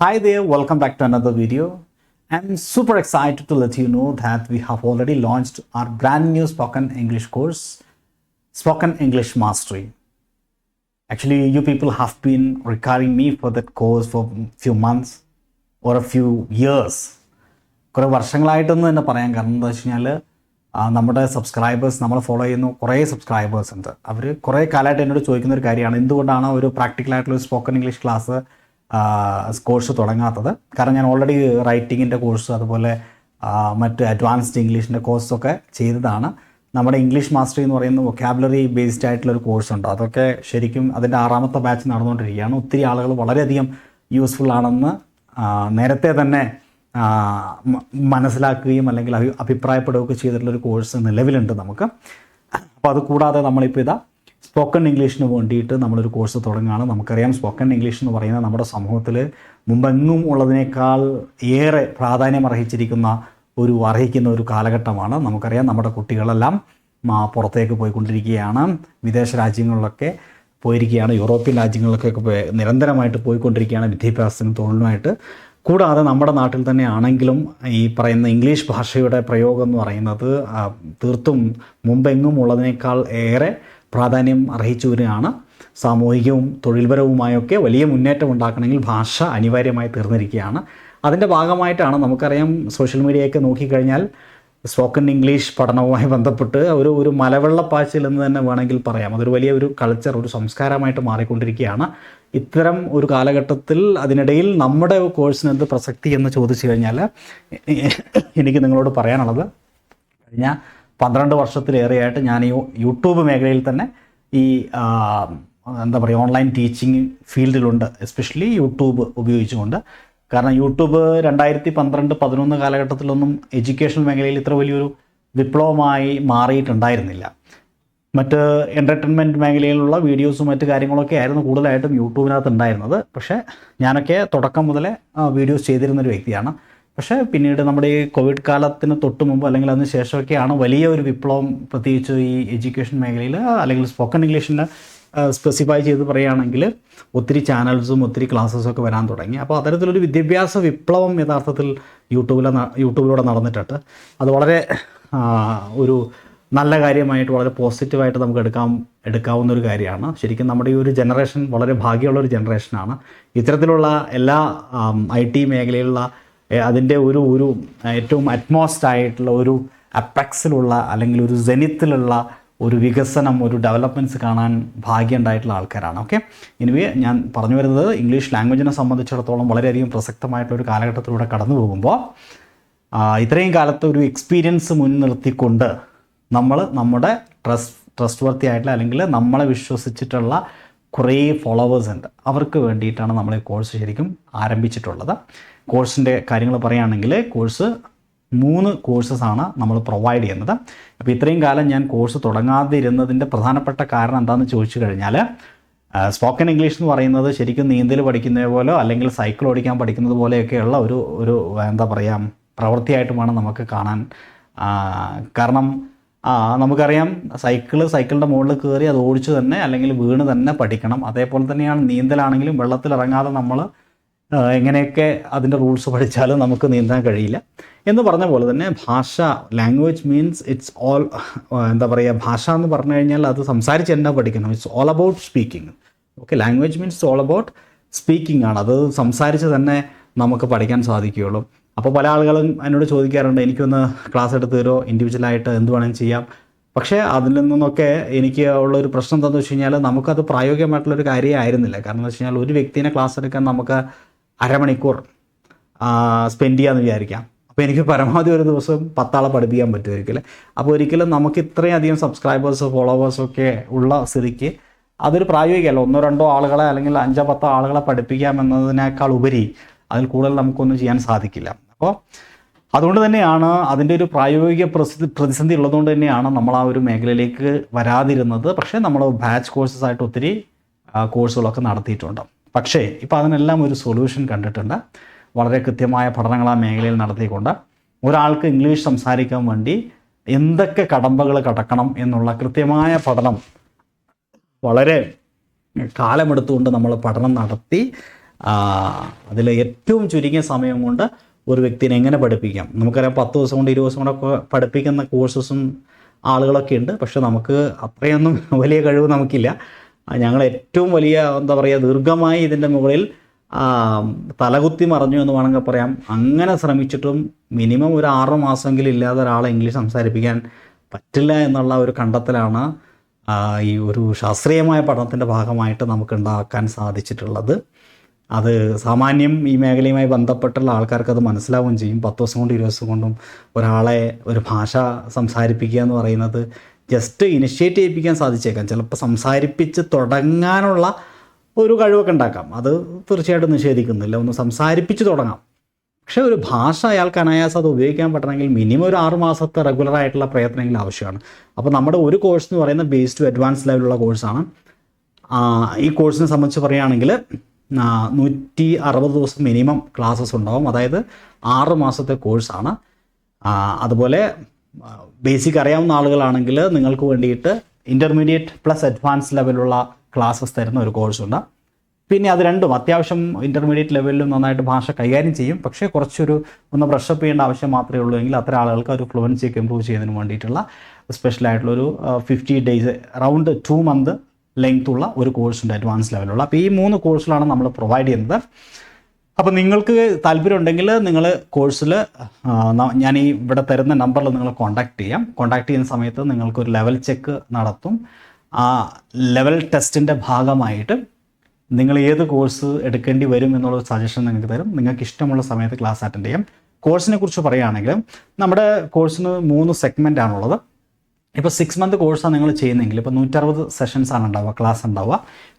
Hi there, welcome back to another video. I'm super excited to let you know that we have already launched our brand new spoken English course, Spoken English Mastery. Actually, you people have been requiring me for that course for a few months or a few years. കുറേ വർഷങ്ങളായിട്ടെന്ന് തന്നെ പറയാം കാരണം എന്താ വെച്ച് കഴിഞ്ഞാൽ നമ്മുടെ subscribers നമ്മൾ follow ചെയ്യുന്ന കുറേ സബ്സ്ക്രൈബേഴ്സ് ഉണ്ട് അവർ കുറേ കാലമായിട്ട് എന്നോട് ചോദിക്കുന്ന ഒരു കാര്യമാണ് എന്തുകൊണ്ടാണ് ഒരു ഒരു സ്പോക്കൺ ഇംഗ്ലീഷ് ക്ലാസ് കോഴ്സ് തുടങ്ങാത്തത്. കാരണം ഞാൻ ഓൾറെഡി റൈറ്റിങ്ങിന്റെ കോഴ്സ് അതുപോലെ മറ്റ് അഡ്വാൻസ്ഡ് ഇംഗ്ലീഷിന്റെ കോഴ്സൊക്കെ ചെയ്തതാണ്. നമ്മുടെ ഇംഗ്ലീഷ് മാസ്റ്ററി എന്ന് പറയുന്ന വൊക്കാബുലറി ബേസ്ഡ് ആയിട്ടുള്ള ഒരു കോഴ്സ് ഉണ്ട്. അതൊക്കെ ശരിക്കും അതിന്റെ ആറാമത്തെ ബാച്ച് നടന്നുകൊണ്ടിരിക്കുകയാണ്. ഒത്തിരി ആളുകൾ വളരെയധികം യൂസ്ഫുൾ ആണെന്ന് നേരത്തെ തന്നെ മനസ്സിലാക്കുകയും അല്ലെങ്കിൽ അഭി അഭിപ്രായപ്പെടുകയൊക്കെ ചെയ്തിട്ടുള്ളൊരു കോഴ്സ് നിലവിലുണ്ട് നമുക്ക്. അപ്പോൾ അത് കൂടാതെ നമ്മളിപ്പോൾ ഇതാ സ്പോക്കൺ ഇംഗ്ലീഷിന് വേണ്ടിയിട്ട് നമ്മളൊരു കോഴ്സ് തുടങ്ങുകയാണ്. നമുക്കറിയാം സ്പോക്കൺ ഇംഗ്ലീഷ് എന്ന് പറയുന്നത് നമ്മുടെ സമൂഹത്തിൽ മുമ്പെങ്ങും ഉള്ളതിനേക്കാൾ ഏറെ പ്രാധാന്യം അർഹിച്ചിരിക്കുന്ന ഒരു അർഹിക്കുന്ന ഒരു കാലഘട്ടമാണ്. നമുക്കറിയാം നമ്മുടെ കുട്ടികളെല്ലാം പുറത്തേക്ക് പോയിക്കൊണ്ടിരിക്കുകയാണ്. വിദേശ രാജ്യങ്ങളിലൊക്കെ പോയിരിക്കുകയാണ്. യൂറോപ്യൻ രാജ്യങ്ങളിലൊക്കെ നിരന്തരമായിട്ട് പോയിക്കൊണ്ടിരിക്കുകയാണ് വിദ്യാഭ്യാസത്തിനും തൊഴിലിനുമായിട്ട്. കൂടാതെ നമ്മുടെ നാട്ടിൽ തന്നെ ആണെങ്കിലും ഈ പറയുന്ന ഇംഗ്ലീഷ് ഭാഷയുടെ പ്രയോഗം എന്ന് പറയുന്നത് തീർത്തും മുമ്പെങ്ങും ഉള്ളതിനേക്കാൾ ഏറെ പ്രാധാന്യം അർഹിച്ചു വരികയാണ്. സാമൂഹികവും തൊഴിൽപരവുമായൊക്കെ വലിയ മുന്നേറ്റം ഉണ്ടാക്കണമെങ്കിൽ ഭാഷ അനിവാര്യമായി തീർന്നിരിക്കുകയാണ്. അതിന്റെ ഭാഗമായിട്ടാണ് നമുക്കറിയാം സോഷ്യൽ മീഡിയയൊക്കെ നോക്കിക്കഴിഞ്ഞാൽ സ്പോക്കൺ ഇംഗ്ലീഷ് പഠനവുമായി ബന്ധപ്പെട്ട് ഒരു ഒരു മലവെള്ളപ്പാച്ചിൽ എന്ന് തന്നെ വേണമെങ്കിൽ പറയാം. അതൊരു വലിയ ഒരു കൾച്ചർ ഒരു സംസ്കാരമായിട്ട് മാറിക്കൊണ്ടിരിക്കുകയാണ്. ഇത്തരം ഒരു കാലഘട്ടത്തിൽ അതിനിടയിൽ നമ്മുടെ കോഴ്സിന് എന്ത് പ്രസക്തി എന്ന് ചോദിച്ചു കഴിഞ്ഞാൽ എനിക്ക് നിങ്ങളോട് പറയാനുള്ളത് കഴിഞ്ഞ പന്ത്രണ്ട് വർഷത്തിലേറെയായിട്ട് ഞാൻ ഈ യൂട്യൂബ് മേഖലയിൽ തന്നെ ഈ എന്താ പറയുക ഓൺലൈൻ ടീച്ചിങ് ഫീൽഡിലുണ്ട്. എസ്പെഷ്യലി യൂട്യൂബ് ഉപയോഗിച്ചുകൊണ്ട്. കാരണം യൂട്യൂബ് രണ്ടായിരത്തി പന്ത്രണ്ട് പതിനൊന്ന് കാലഘട്ടത്തിലൊന്നും എഡ്യൂക്കേഷൻ മേഖലയിൽ ഇത്ര വലിയൊരു വിപ്ലവമായി മാറിയിട്ടുണ്ടായിരുന്നില്ല. മറ്റ് എന്റർടൈൻമെന്റ് മേഖലയിലുള്ള വീഡിയോസും മറ്റ് കാര്യങ്ങളൊക്കെ ആയിരുന്നു കൂടുതലായിട്ടും യൂട്യൂബിനകത്ത് ഉണ്ടായിരുന്നത്. പക്ഷേ ഞാനൊക്കെ തുടക്കം മുതലേ വീഡിയോസ് ചെയ്തിരുന്നൊരു വ്യക്തിയാണ്. പക്ഷേ പിന്നീട് നമ്മുടെ ഈ കോവിഡ് കാലത്തിന് തൊട്ട് മുമ്പ് അല്ലെങ്കിൽ അതിന് ശേഷമൊക്കെയാണ് വലിയ ഒരു വിപ്ലവം പ്രത്യേകിച്ച് ഈ എഡ്യൂക്കേഷൻ മേഖലയിൽ അല്ലെങ്കിൽ സ്പോക്കൺ ഇംഗ്ലീഷിന് സ്പെസിഫൈ ചെയ്ത് പറയുകയാണെങ്കിൽ ഒത്തിരി ചാനൽസും ഒത്തിരി ക്ലാസ്സസും ഒക്കെ വരാൻ തുടങ്ങി. അപ്പോൾ അത്തരത്തിലൊരു വിദ്യാഭ്യാസ വിപ്ലവം യഥാർത്ഥത്തിൽ യൂട്യൂബിൽ യൂട്യൂബിലൂടെ നടന്നിട്ടുണ്ട്. അത് വളരെ ഒരു നല്ല കാര്യമായിട്ട് വളരെ പോസിറ്റീവായിട്ട് നമുക്ക് എടുക്കാം എടുക്കാവുന്ന ഒരു കാര്യമാണ്. ശരിക്കും നമ്മുടെ ഈ ഒരു ജനറേഷൻ വളരെ ഭാഗ്യമുള്ള ഒരു ജനറേഷനാണ് ഇത്തരത്തിലുള്ള എല്ലാ ഐ ടി മേഖലയിലുള്ള അതിന്റെ ഒരു ഒരു ഏറ്റവും അറ്റ്മോസ്റ്റ് ആയിട്ടുള്ള ഒരു അപ്പെക്സിലുള്ള അല്ലെങ്കിൽ ഒരു ജെനിത്തിലുള്ള ഒരു വികസനം ഒരു ഡെവലപ്മെന്റ്സ് കാണാൻ ഭാഗ്യം ഉണ്ടായിട്ടുള്ള ആൾക്കാരാണ്. ഓക്കെ ഇനിവേ ഞാൻ പറഞ്ഞു വരുന്നത് ഇംഗ്ലീഷ് ലാംഗ്വേജിനെ സംബന്ധിച്ചിടത്തോളം വളരെയധികം പ്രസക്തമായിട്ടുള്ള ഒരു കാലഘട്ടത്തിലൂടെ കടന്നു പോകുമ്പോൾ ഇത്രയും കാലത്തെ ഒരു എക്സ്പീരിയൻസ് മുൻനിർത്തിക്കൊണ്ട് നമ്മൾ നമ്മുടെ ട്രസ്റ്റ് ട്രസ്റ്റ് വർത്തി ആയിട്ടുള്ള അല്ലെങ്കിൽ നമ്മളെ വിശ്വസിച്ചിട്ടുള്ള കുറേ ഫോളോവേഴ്സ് ഉണ്ട്. അവർക്ക് വേണ്ടിയിട്ടാണ് നമ്മൾ ഈ കോഴ്സ് ശരിക്കും ആരംഭിച്ചിട്ടുള്ളത്. കോഴ്സിന്റെ കാര്യങ്ങൾ പറയുകയാണെങ്കിൽ കോഴ്സ് മൂന്ന് കോഴ്സസ് ആണ് നമ്മൾ പ്രൊവൈഡ് ചെയ്യുന്നത്. അപ്പോൾ ഇത്രയും കാലം ഞാൻ കോഴ്സ് തുടങ്ങാതിരുന്നതിന്റെ പ്രധാനപ്പെട്ട കാരണം എന്താണെന്ന് ചോദിച്ചു കഴിഞ്ഞാൽ സ്പോക്കൺ ഇംഗ്ലീഷ് എന്ന് പറയുന്നത് ശരിക്കും നീന്തൽ പഠിക്കുന്നത് പോലോ അല്ലെങ്കിൽ സൈക്കിൾ ഓടിക്കാൻ പഠിക്കുന്നത് പോലെയൊക്കെയുള്ള ഒരു ഒരു എന്താ പറയുക പ്രവൃത്തിയായിട്ട് വേണം നമുക്ക് കാണാൻ കാരണം നമുക്കറിയാം സൈക്കിൾ സൈക്കിളിന്റെ മുകളിൽ കയറി അത് ഓടിച്ച് തന്നെ അല്ലെങ്കിൽ വീണ് തന്നെ പഠിക്കണം. അതേപോലെ തന്നെയാണ് നീന്തലാണെങ്കിലും വെള്ളത്തിൽ ഇറങ്ങാതെ നമ്മൾ എങ്ങനെയൊക്കെ അതിന്റെ റൂൾസ് പഠിച്ചാലും നമുക്ക് നീന്താൻ കഴിയില്ല. എന്ന് പറഞ്ഞ പോലെ തന്നെ ഭാഷ ലാംഗ്വേജ് മീൻസ് ഇറ്റ്സ് ഓൾ എന്താ പറയുക ഭാഷ എന്ന് പറഞ്ഞു കഴിഞ്ഞാൽ അത് സംസാരിച്ച് തന്നെ പഠിക്കണം. It's all about speaking okay language means all about speaking ആണ്. അത് സംസാരിച്ച് തന്നെ നമുക്ക് പഠിക്കാൻ സാധിക്കുകയുള്ളൂ. അപ്പോൾ പല ആളുകളും എന്നോട് ചോദിക്കാറുണ്ട് എനിക്കൊന്ന് ക്ലാസ് എടുത്ത് തരുമോ? ഇൻഡിവിജ്വലായിട്ട് എന്ത് വേണമെങ്കിലും ചെയ്യാം. പക്ഷേ അതിൽ നിന്നൊക്കെ എനിക്ക് ഉള്ളൊരു പ്രശ്നം എന്താണെന്ന് വെച്ച് കഴിഞ്ഞാൽ നമുക്കത് പ്രായോഗികമായിട്ടുള്ളൊരു കാര്യമായിരുന്നില്ല. കാരണം എന്ന് വെച്ച് കഴിഞ്ഞാൽ ഒരു വ്യക്തിനെ ക്ലാസ് എടുക്കാൻ നമുക്ക് അരമണിക്കൂർ സ്പെൻഡ് ചെയ്യാമെന്ന് വിചാരിക്കാം. അപ്പോൾ എനിക്ക് പരമാവധി ഒരു ദിവസം പത്താളെ പഠിപ്പിക്കാൻ പറ്റും ഒരിക്കലും. അപ്പോൾ ഒരിക്കലും നമുക്ക് ഇത്രയും അധികം സബ്സ്ക്രൈബേഴ്സ് ഫോളോവേഴ്സ് ഒക്കെ ഉള്ള സ്ഥിതിക്ക് അതൊരു പ്രായോഗികമല്ല. ഒന്നോ രണ്ടോ ആളുകളെ അല്ലെങ്കിൽ അഞ്ചോ പത്തോ ആളുകളെ പഠിപ്പിക്കാം എന്നതിനേക്കാൾ ഉപരി അതിൽ കൂടുതൽ നമുക്കൊന്നും ചെയ്യാൻ സാധിക്കില്ല. അപ്പോൾ അതുകൊണ്ട് തന്നെയാണ് അതിന്റെ ഒരു പ്രായോഗിക പ്രതിസന്ധി ഉള്ളതുകൊണ്ട് തന്നെയാണ് നമ്മൾ ആ ഒരു മേഖലയിലേക്ക് വരാതിരുന്നത്. പക്ഷേ നമ്മൾ ബാച്ച് കോഴ്സസ് ആയിട്ട് ഒത്തിരി കോഴ്സുകളൊക്കെ നടത്തിയിട്ടുണ്ട്. പക്ഷേ ഇപ്പോൾ അതിനെല്ലാം ഒരു സൊല്യൂഷൻ കണ്ടിട്ടുണ്ട്. വളരെ കൃത്യമായ പഠനങ്ങൾ ആ മേഖലയിൽ നടത്തിക്കൊണ്ട് ഒരാൾക്ക് ഇംഗ്ലീഷ് സംസാരിക്കാൻ വേണ്ടി എന്തൊക്കെ കടമ്പകൾ കടക്കണം എന്നുള്ള കൃത്യമായ പഠനം വളരെ കാലമെടുത്തുകൊണ്ട് നമ്മൾ പഠനം നടത്തി അതിൽ ഏറ്റവും ചുരുങ്ങിയ സമയം കൊണ്ട് ഒരു വ്യക്തിനെ എങ്ങനെ പഠിപ്പിക്കാം? നമുക്കറിയാം പത്ത് ദിവസം കൊണ്ട് ഇരുപത് ദിവസം കൊണ്ടൊക്കെ പഠിപ്പിക്കുന്ന കോഴ്സസും ആളുകളൊക്കെ ഉണ്ട്. പക്ഷെ നമുക്ക് അത്രയൊന്നും വലിയ കഴിവ് നമുക്കില്ല. ഞങ്ങൾ ഏറ്റവും വലിയ എന്താ പറയുക ദീർഘമായി ഇതിന്റെ മുകളിൽ തലകുത്തി മറഞ്ഞു എന്ന് വേണമെങ്കിൽ പറയാം. അങ്ങനെ ശ്രമിച്ചിട്ടും മിനിമം ഒരു ആറ് മാസമെങ്കിലും ഇല്ലാതെ ഒരാളെ ഇംഗ്ലീഷ് സംസാരിപ്പിക്കാൻ പറ്റില്ല എന്നുള്ള ഒരു കണ്ടെത്തലാണ് ഈ ഒരു ശാസ്ത്രീയമായ പഠനത്തിന്റെ ഭാഗമായിട്ട് നമുക്ക് ഉണ്ടാക്കാൻ സാധിച്ചിട്ടുള്ളത്. അത് സാമാന്യം ഈ മേഖലയുമായി ബന്ധപ്പെട്ടുള്ള ആൾക്കാർക്ക് അത് മനസ്സിലാവുകയും ചെയ്യും. പത്ത് ദിവസം കൊണ്ടും ഇരുപത് ദിവസം കൊണ്ടും ഒരാളെ ഒരു ഭാഷ സംസാരിപ്പിക്കുക എന്ന് പറയുന്നത് ജസ്റ്റ് ഇനിഷ്യേറ്റ് ചെയ്യിപ്പിക്കാൻ സാധിച്ചേക്കാം. ചിലപ്പോൾ സംസാരിപ്പിച്ച് തുടങ്ങാനുള്ള ഒരു കഴിവൊക്കെ ഉണ്ടാക്കാം. അത് തീർച്ചയായിട്ടും നിഷേധിക്കുന്നില്ല. ഒന്ന് സംസാരിപ്പിച്ച് തുടങ്ങാം. പക്ഷേ ഒരു ഭാഷ അയാൾക്ക് അനായാസം അത് ഉപയോഗിക്കാൻ പറ്റണമെങ്കിൽ മിനിമം ഒരു ആറ് മാസത്തെ റെഗുലർ ആയിട്ടുള്ള പ്രയത്നമെങ്കിലും ആവശ്യമാണ്. അപ്പോൾ നമ്മുടെ ഒരു കോഴ്സ് എന്ന് പറയുന്നത് ബേസ് ടു അഡ്വാൻസ് ലെവലുള്ള കോഴ്സാണ് ഈ കോഴ്സിനെ സംബന്ധിച്ച് പറയുകയാണെങ്കിൽ നൂറ്റി അറുപത് ദിവസം മിനിമം ക്ലാസ്സസ് ഉണ്ടാവും. അതായത് ആറ് മാസത്തെ കോഴ്സാണ് അതുപോലെ ബേസിക് അറിയാവുന്ന ആളുകളാണെങ്കിൽ നിങ്ങൾക്ക് വേണ്ടിയിട്ട് ഇന്റർമീഡിയറ്റ് പ്ലസ് അഡ്വാൻസ് ലെവലുള്ള ക്ലാസ്സസ് തരുന്ന ഒരു കോഴ്സുണ്ട് പിന്നെ അത് രണ്ടും അത്യാവശ്യം ഇന്റർമീഡിയറ്റ് ലെവലിലും നന്നായിട്ട് ഭാഷ കൈകാര്യം ചെയ്യും. പക്ഷേ കുറച്ചൊരു ഒന്ന് ബ്രഷപ്പ് ചെയ്യേണ്ട ആവശ്യം മാത്രമേ ഉള്ളൂ എങ്കിൽ അത്ര ആളുകൾക്ക് ഒരു ഫ്ലുവൻസി ഒക്കെ ഇമ്പ്രൂവ് ചെയ്യുന്നതിന് വേണ്ടിയിട്ടുള്ള സ്പെഷ്യൽ ആയിട്ടുള്ളൊരു fifty days around two month length ഉള്ള ഒരു കോഴ്സുണ്ട് അഡ്വാൻസ് ലെവലുള്ള അപ്പോൾ ഈ മൂന്ന് കോഴ്സിലാണ് നമ്മൾ പ്രൊവൈഡ് ചെയ്യുന്നത്. അപ്പോൾ നിങ്ങൾക്ക് താല്പര്യം ഉണ്ടെങ്കിൽ നിങ്ങൾ കോഴ്സിൽ ഞാൻ ഈ ഇവിടെ തരുന്ന നമ്പറിൽ നിങ്ങൾ കോൺടാക്ട് ചെയ്യാം. കോൺടാക്ട് ചെയ്യുന്ന സമയത്ത് നിങ്ങൾക്കൊരു ലെവൽ ചെക്ക് നടത്തും. ആ ലെവൽ ടെസ്റ്റിന്റെ ഭാഗമായിട്ട് നിങ്ങൾ ഏത് കോഴ്സ് എടുക്കേണ്ടി വരും എന്നുള്ള സജഷൻ നിങ്ങൾക്ക് തരും. നിങ്ങൾക്ക് ഇഷ്ടമുള്ള സമയത്ത് ക്ലാസ് അറ്റൻഡ് ചെയ്യാം. കോഴ്സിനെ കുറിച്ച് പറയുകയാണെങ്കിൽ നമ്മുടെ കോഴ്സിന് മൂന്ന് സെഗ്മെന്റ് ആണുള്ളത്. ഇപ്പോൾ സിക്സ് മന്ത് കോഴ്സാണ് നിങ്ങൾ ചെയ്യുന്നതെങ്കിൽ ഇപ്പോൾ നൂറ്ററുപത് സെഷൻസ് ആണ് ഉണ്ടാവുക ക്ലാസ് ഉണ്ടാവുക.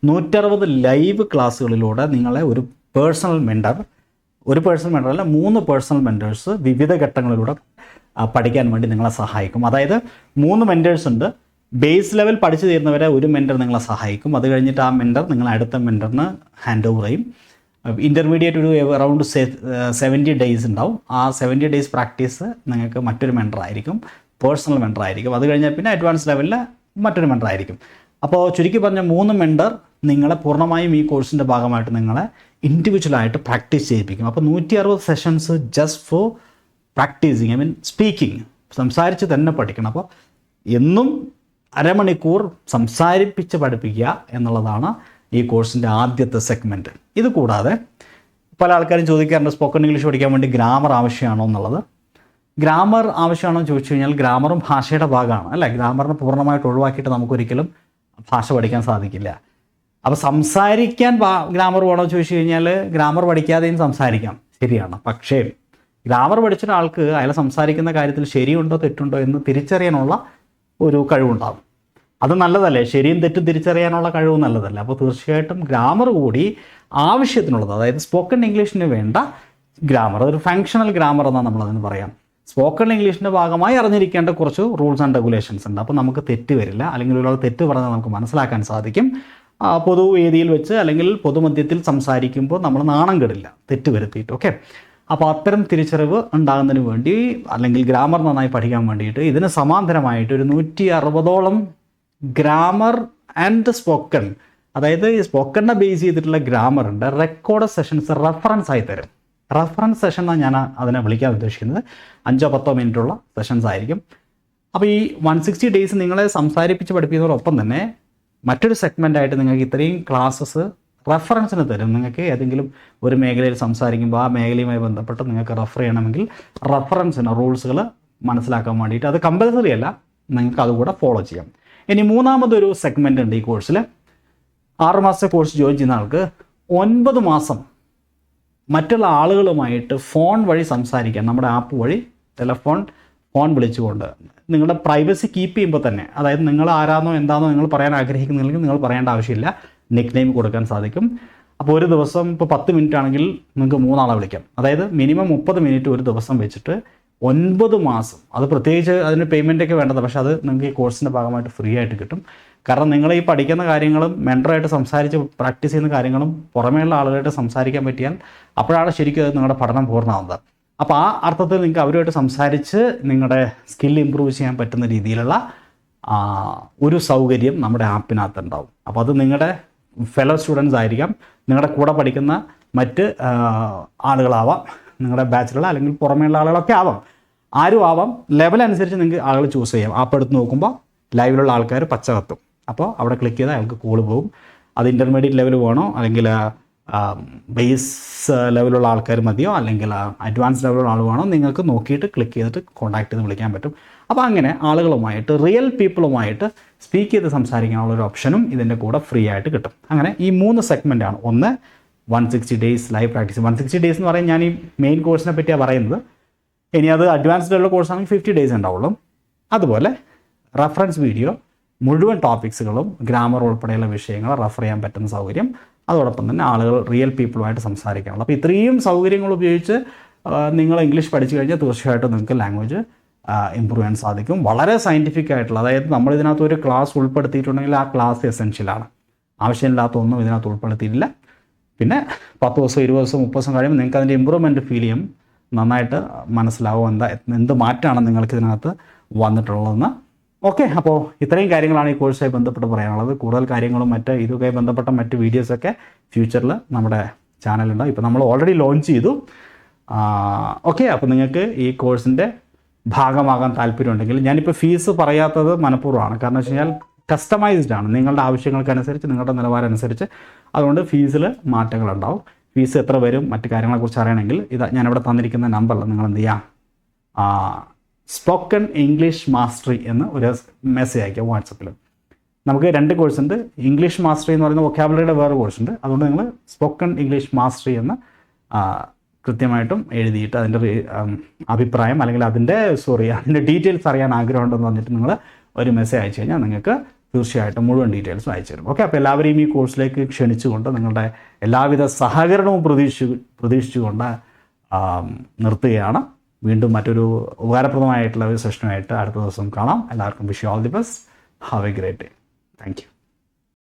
നൂറ്ററുപത് ലൈവ് ക്ലാസ്സുകളിലൂടെ നിങ്ങളെ ഒരു പേഴ്സണൽ മെന്റർ ഒരു പേഴ്സണൽ മെന്റർ അല്ല മൂന്ന് പേഴ്സണൽ മെന്റേഴ്സ് വിവിധ ഘട്ടങ്ങളിലൂടെ പഠിക്കാൻ വേണ്ടി നിങ്ങളെ സഹായിക്കും. അതായത് മൂന്ന് മെന്റേഴ്സ് ഉണ്ട്. ബേസ് ലെവൽ പഠിച്ചു തീരുന്നവരെ ഒരു മെന്റർ നിങ്ങളെ സഹായിക്കും. അത് കഴിഞ്ഞിട്ട് ആ മെന്റർ നിങ്ങൾ അടുത്ത മെന്ററിന് ഹാൻഡ് ഓവർ ചെയ്യും. ഇന്റർമീഡിയറ്റ് ഒരു അറൗണ്ട് സെവന്റി ഡേയ്സ് ഉണ്ടാവും. ആ സെവന്റി ഡേയ്സ് പ്രാക്ടീസ് നിങ്ങൾക്ക് മറ്റൊരു മെന്റർ ആയിരിക്കും. പേഴ്സണൽ മെന്റർ ആയിരിക്കും. അത് കഴിഞ്ഞാൽ പിന്നെ അഡ്വാൻസ് ലെവലിൽ മറ്റൊരു മെന്റർ ആയിരിക്കും. അപ്പോൾ ചുരുക്കി പറഞ്ഞ മൂന്ന് മെന്റർ നിങ്ങളെ പൂർണമായും ഈ കോഴ്സിന്റെ ഭാഗമായിട്ട് നിങ്ങളെ ഇൻഡിവിജ്വലായിട്ട് പ്രാക്ടീസ് ചെയ്യിപ്പിക്കും. അപ്പോൾ നൂറ്റി അറുപത് sessions just for practising I mean speaking സംസാരിച്ച് തന്നെ പഠിക്കണം. അപ്പോൾ എന്നും അരമണിക്കൂർ സംസാരിപ്പിച്ച് പഠിപ്പിക്കുക എന്നുള്ളതാണ് ഈ കോഴ്സിന്റെ ആദ്യത്തെ സെഗ്മെന്റ് ഇത് കൂടാതെ പല ആൾക്കാരും ചോദിക്കാറുണ്ട് സ്പോക്കൺ ഇംഗ്ലീഷ് പഠിക്കാൻ വേണ്ടി ഗ്രാമർ ആവശ്യമാണോ എന്നുള്ളത്? ഗ്രാമർ ആവശ്യമാണോ എന്ന് ചോദിച്ചു കഴിഞ്ഞാൽ ഗ്രാമറും ഭാഷയുടെ ഭാഗമാണ്. അല്ലേ? ഗ്രാമറിനെ പൂർണമായിട്ട് ഒഴിവാക്കിയിട്ട് നമുക്കൊരിക്കലും ഭാഷ പഠിക്കാൻ സാധിക്കില്ല. അപ്പോൾ സംസാരിക്കാൻ ഗ്രാമർ വേണോ ചോദിച്ചു കഴിഞ്ഞാൽ ഗ്രാമർ പഠിക്കാതെയും സംസാരിക്കാം. ശരിയാണ്. പക്ഷേ ഗ്രാമർ പഠിച്ച ഒരാൾക്ക് അയാൾ സംസാരിക്കുന്ന കാര്യത്തിൽ ശരിയുണ്ടോ തെറ്റുണ്ടോ എന്ന് തിരിച്ചറിയാനുള്ള ഒരു കഴിവുണ്ടാകും അത് നല്ലതല്ലേ? ശരിയും തെറ്റും തിരിച്ചറിയാനുള്ള കഴിവ് നല്ലതല്ലേ? അപ്പോൾ തീർച്ചയായിട്ടും ഗ്രാമർ കൂടി ആവശ്യത്തിനുള്ളത് അതായത് സ്പോക്കൺ ഇംഗ്ലീഷിന് വേണ്ട ഗ്രാമർ അതൊരു ഫങ്ഷണൽ ഗ്രാമർ എന്നാണ് നമ്മളതിന് പറയാം. സ്പോക്കൺ ഇംഗ്ലീഷിന്റെ ഭാഗമായി അറിഞ്ഞിരിക്കേണ്ട കുറച്ച് റൂൾസ് ആൻഡ് റെഗുലേഷൻസ് ഉണ്ട്. അപ്പോൾ നമുക്ക് തെറ്റ് വരില്ല. അല്ലെങ്കിൽ ഒരാൾ തെറ്റ് പറഞ്ഞാൽ നമുക്ക് മനസ്സിലാക്കാൻ സാധിക്കും. പൊതുവേദിയിൽ വെച്ച് അല്ലെങ്കിൽ പൊതുമധ്യത്തിൽ സംസാരിക്കുമ്പോൾ നമ്മൾ നാണം കെടില്ല തെറ്റ് വരുത്തിയിട്ട് ഓക്കെ അപ്പോൾ അത്തരം തിരിച്ചറിവ് ഉണ്ടാകുന്നതിന് വേണ്ടി അല്ലെങ്കിൽ ഗ്രാമർ നന്നായി പഠിക്കാൻ വേണ്ടിയിട്ട് ഇതിന് സമാന്തരമായിട്ട് ഒരു നൂറ്റി അറുപതോളം ഗ്രാമർ ആൻഡ് സ്പോക്കൺ അതായത് ഈ സ്പോക്കണിനെ ബേസ് ചെയ്തിട്ടുള്ള ഗ്രാമർ ഉണ്ട് റെക്കോർഡ് സെഷൻസ് റെഫറൻസ് ആയി തരും. റെഫറൻസ് സെഷൻ എന്നാണ് ഞാൻ അതിനെ വിളിക്കാൻ ഉദ്ദേശിക്കുന്നത്. അഞ്ചോ പത്തോ മിനിറ്റുള്ള സെഷൻസ് ആയിരിക്കും. അപ്പോൾ ഈ വൺ സിക്സ്റ്റി ഡേയ്സ് നിങ്ങളെ സംസാരിപ്പിച്ച് പഠിപ്പിക്കുന്നതോടൊപ്പം തന്നെ മറ്റൊരു സെഗ്മെന്റ് ആയിട്ട് നിങ്ങൾക്ക് ഇത്രയും ക്ലാസ്സസ് റെഫറൻസിന് തരും. നിങ്ങൾക്ക് ഏതെങ്കിലും ഒരു മേഖലയിൽ സംസാരിക്കുമ്പോൾ ആ മേഖലയുമായി ബന്ധപ്പെട്ട് നിങ്ങൾക്ക് റെഫർ ചെയ്യണമെങ്കിൽ റെഫറൻസിന് റൂൾസുകൾ മനസ്സിലാക്കാൻ വേണ്ടിയിട്ട് അത് കമ്പൽസറി അല്ല. നിങ്ങൾക്ക് അതുകൂടെ ഫോളോ ചെയ്യാം. ഇനി മൂന്നാമതൊരു സെഗ്മെന്റ് ഉണ്ട് ഈ കോഴ്സിൽ ആറ് മാസത്തെ കോഴ്സ് ജോയിൻ ചെയ്യുന്ന ആൾക്ക് ഒൻപത് മാസം മറ്റുള്ള ആളുകളുമായിട്ട് ഫോൺ വഴി സംസാരിക്കാം. നമ്മുടെ ആപ്പ് വഴി ടെലഫോൺ ഫോൺ വിളിച്ചുകൊണ്ട് നിങ്ങളുടെ പ്രൈവസി കീപ്പ് ചെയ്യുമ്പോൾ തന്നെ അതായത് നിങ്ങൾ ആരാന്നോ എന്താണോ നിങ്ങൾ പറയാൻ ആഗ്രഹിക്കുന്നില്ലെങ്കിൽ നിങ്ങൾ പറയേണ്ട ആവശ്യമില്ല. നിക് നെയിം കൊടുക്കാൻ സാധിക്കും. അപ്പോൾ ഒരു ദിവസം ഇപ്പോൾ പത്ത് മിനിറ്റ് ആണെങ്കിൽ നിങ്ങൾക്ക് മൂന്നാളെ വിളിക്കാം. അതായത് മിനിമം മുപ്പത് മിനിറ്റ് ഒരു ദിവസം വെച്ചിട്ട് ഒൻപത് മാസം അത് പ്രത്യേകിച്ച് അതിന് പേയ്മെന്റ് ഒക്കെ വേണ്ടത് പക്ഷേ അത് നിങ്ങൾക്ക് ഈ കോഴ്സിന്റെ ഭാഗമായിട്ട് ഫ്രീ ആയിട്ട് കിട്ടും. കാരണം നിങ്ങൾ ഈ പഠിക്കുന്ന കാര്യങ്ങളും മെന്ററായിട്ട് സംസാരിച്ച് പ്രാക്ടീസ് ചെയ്യുന്ന കാര്യങ്ങളും പുറമേയുള്ള ആളുകളായിട്ട് സംസാരിക്കാൻ പറ്റിയാൽ അപ്പോഴാണ് ശരിക്കും അത് നിങ്ങളുടെ പഠനം പൂർണമാവുന്നത്. അപ്പോൾ ആ അർത്ഥത്തിൽ നിങ്ങൾക്ക് അവരുമായിട്ട് സംസാരിച്ച് നിങ്ങളുടെ സ്കിൽ ഇമ്പ്രൂവ് ചെയ്യാൻ പറ്റുന്ന രീതിയിലുള്ള ഒരു സൗകര്യം നമ്മുടെ ആപ്പിനകത്ത് ഉണ്ടാവും അപ്പോൾ അത് നിങ്ങളുടെ ഫെലോ സ്റ്റുഡൻസ് ആയിരിക്കാം. നിങ്ങളുടെ കൂടെ പഠിക്കുന്ന മറ്റ് ആളുകളാവാം. നിങ്ങളുടെ ബാച്ചിലുള്ള അല്ലെങ്കിൽ പുറമേയുള്ള ആളുകളൊക്കെ ആവാം. ആരും ആവാം. ലെവൽ അനുസരിച്ച് നിങ്ങൾക്ക് ആളുകൾ ചൂസ് ചെയ്യാം. ആപ്പ് എടുത്ത് നോക്കുമ്പോൾ ലൈവിലുള്ള ആൾക്കാർ പച്ച കത്തും അപ്പോൾ അവിടെ ക്ലിക്ക് ചെയ്താൽ അയാൾക്ക് കോൾ പോകും. അത് ഇന്റർമീഡിയറ്റ് ലെവൽ വേണോ അല്ലെങ്കിൽ ബേസ് ലെവലുള്ള ആൾക്കാർ മതിയോ? അല്ലെങ്കിൽ അഡ്വാൻസ് ലെവലുള്ള ആൾ വേണോ നിങ്ങൾക്ക് നോക്കിയിട്ട് ക്ലിക്ക് ചെയ്തിട്ട് കോൺടാക്ട് ചെയ്ത് വിളിക്കാൻ പറ്റും. അപ്പോൾ അങ്ങനെ ആളുകളുമായിട്ട് റിയൽ പീപ്പിളുമായിട്ട് സ്പീക്ക് ചെയ്ത് സംസാരിക്കാനുള്ള ഒരു ഓപ്ഷനും ഇതിന്റെ കൂടെ ഫ്രീ ആയിട്ട് കിട്ടും. അങ്ങനെ ഈ മൂന്ന് സെഗ്മെന്റ് ആണ്. ഒന്ന് one sixty days live practice one sixty days എന്ന് പറയുന്നത് ഞാൻ ഈ മെയിൻ കോഴ്സിനെ പറ്റിയാണ് പറയുന്നത്. ഇനി അത് അഡ്വാൻസ്ഡ് ഉള്ള കോഴ്സാണെങ്കിൽ ഫിഫ്റ്റി ഡേയ്സ് ഉണ്ടാവുള്ളൂ. അതുപോലെ റെഫറൻസ് വീഡിയോ മുഴുവൻ ടോപ്പിക്സുകളും ഗ്രാമർ ഉൾപ്പെടെയുള്ള വിഷയങ്ങൾ റെഫർ ചെയ്യാൻ പറ്റുന്ന സൗകര്യം അതോടൊപ്പം തന്നെ ആളുകൾ റിയൽ പീപ്പിളുമായിട്ട് സംസാരിക്കാനുള്ള. അപ്പോൾ ഇത്രയും സൗകര്യങ്ങൾ ഉപയോഗിച്ച് നിങ്ങൾ ഇംഗ്ലീഷ് പഠിച്ചു കഴിഞ്ഞാൽ തീർച്ചയായിട്ടും നിങ്ങൾക്ക് ലാംഗ്വേജ് ഇമ്പ്രൂവ് ചെയ്യാൻ സാധിക്കും. വളരെ സയന്റിഫിക് ആയിട്ടുള്ള അതായത് നമ്മൾ ഇതിനകത്ത് ഒരു ക്ലാസ് ഉൾപ്പെടുത്തിയിട്ടുണ്ടെങ്കിൽ ആ ക്ലാസ് എസെൻഷ്യലാണ് ആവശ്യമില്ലാത്ത ഒന്നും ഇതിനകത്ത് ഉൾപ്പെടുത്തിയിട്ടില്ല. പിന്നെ പത്ത് ദിവസം ഇരുപത് ദിവസം മുപ്പത് ദിവസം കഴിയുമ്പോൾ നിങ്ങൾക്ക് അതിന്റെ ഇമ്പ്രൂവ്മെന്റ് ഫീൽ ചെയ്യും. നന്നായിട്ട് മനസ്സിലാവും എന്താ എന്ത് മാറ്റമാണ് നിങ്ങൾക്ക് ഇതിനകത്ത് വന്നിട്ടുള്ളതെന്ന്. ഓക്കെ അപ്പോൾ ഇത്രയും കാര്യങ്ങളാണ് ഈ കോഴ്സുമായി ബന്ധപ്പെട്ട് പറയാനുള്ളത്. കൂടുതൽ കാര്യങ്ങളും മറ്റ് ഇതുമായി ബന്ധപ്പെട്ട മറ്റ് വീഡിയോസൊക്കെ ഫ്യൂച്ചറിൽ നമ്മുടെ ചാനലുണ്ടാവും ഇപ്പോൾ നമ്മൾ ഓൾറെഡി ലോഞ്ച് ചെയ്തു. ഓക്കെ അപ്പോൾ നിങ്ങൾക്ക് ഈ കോഴ്സിന്റെ ഭാഗമാകാൻ താല്പര്യമുണ്ടെങ്കിൽ ഞാനിപ്പോൾ ഫീസ് പറയാത്തത് മനഃപൂർവമാണ്. കാരണം വെച്ച് കഴിഞ്ഞാൽ കസ്റ്റമൈസ്ഡ് ആണ്. നിങ്ങളുടെ ആവശ്യങ്ങൾക്കനുസരിച്ച് നിങ്ങളുടെ നിലവാരം അനുസരിച്ച് അതുകൊണ്ട് ഫീസിൽ മാറ്റങ്ങളുണ്ടാവും ഫീസ് എത്ര വരും മറ്റു കാര്യങ്ങളെക്കുറിച്ച് അറിയണമെങ്കിൽ ഇതാ ഞാനിവിടെ തന്നിരിക്കുന്ന നമ്പറിൽ നിങ്ങൾ എന്ത് ചെയ്യാം? സ്പോക്കൺ ഇംഗ്ലീഷ് മാസ്റ്ററി എന്ന് ഒരു മെസ്സേജ് അയക്കുക വാട്സപ്പിൽ നമുക്ക് രണ്ട് കോഴ്സ് ഉണ്ട്. ഇംഗ്ലീഷ് മാസ്റ്ററി എന്ന് പറയുന്ന വൊക്കാബുലറിയുടെ വേറെ കോഴ്സ് ഉണ്ട്. അതുകൊണ്ട് നിങ്ങൾ സ്പോക്കൺ ഇംഗ്ലീഷ് മാസ്റ്ററി എന്ന് കൃത്യമായിട്ടും എഴുതിയിട്ട് അതിന്റെ അഭിപ്രായം അല്ലെങ്കിൽ അതിന്റെ സോറി അതിന്റെ ഡീറ്റെയിൽസ് അറിയാൻ ആഗ്രഹമുണ്ടെന്ന് പറഞ്ഞിട്ട് നിങ്ങൾ ഒരു മെസ്സേജ് അയച്ചു കഴിഞ്ഞാൽ നിങ്ങൾക്ക് തീർച്ചയായിട്ടും മുഴുവൻ ഡീറ്റെയിൽസും അയച്ചു തരും. ഓക്കെ അപ്പോൾ എല്ലാവരെയും ഈ കോഴ്സിലേക്ക് ക്ഷണിച്ചുകൊണ്ട് നിങ്ങളുടെ എല്ലാവിധ സഹകരണവും പ്രതീക്ഷിച്ചു പ്രതീക്ഷിച്ചുകൊണ്ട് നിർത്തുകയാണ്. വീണ്ടും മറ്റൊരു ഉപകാരപ്രദമായിട്ടുള്ള ഒരു സെഷനുമായിട്ട് അടുത്ത ദിവസം കാണാം. എല്ലാവർക്കും wish all the best have a great day thank you